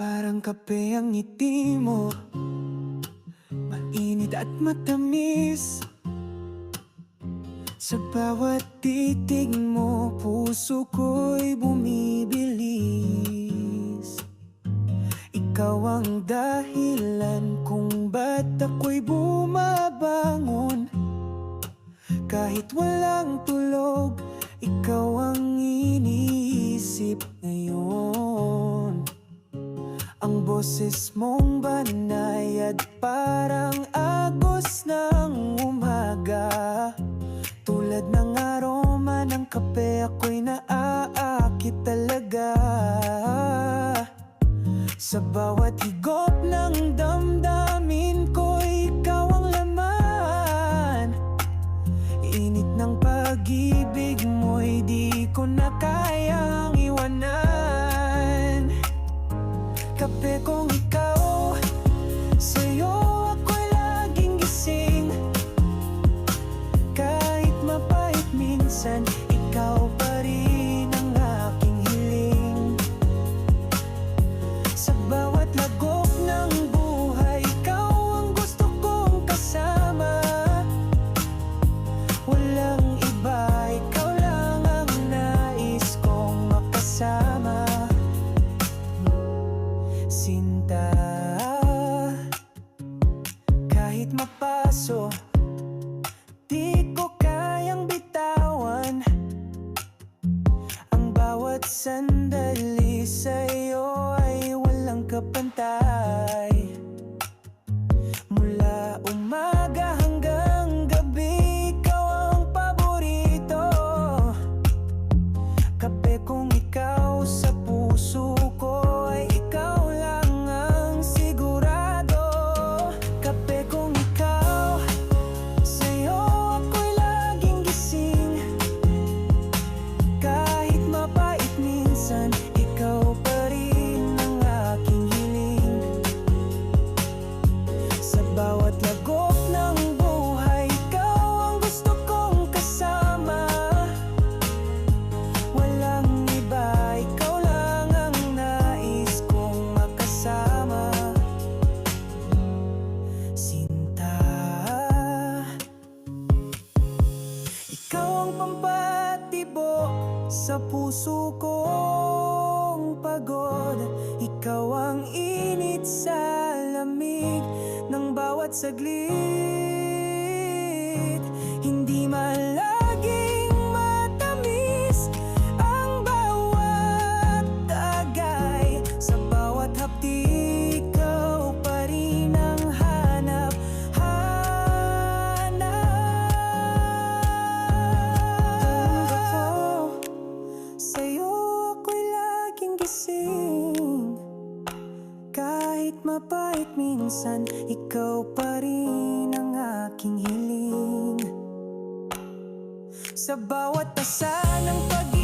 Parang kape ang ngiti mo. Mainit at matamis. Sa bawat titig mo Puso ko'y bumibilis. Ikaw ang dahilan kung ba't ako'y bumabangon. Kahit walang tulog Ikaw ang iniisip ngayon boses mong banayad Parang agos ng umaga. Tulad ng aroma ng kape Ako'y naaakit talaga. Sa bawat Ikaw pa rin hiling. Sa bawat lagok ng buhay Ikaw ang gusto kong kasama. Walang iba, ikaw lang ang nais kong makasama. Sinta Kahit mapaso bawat sa puso kong pagod. Ikaw ang init sa lamig ng bawat saglit. Hindi man mapait minsan Ikaw pa rin ang aking hiling. Sa bawat asa ng pag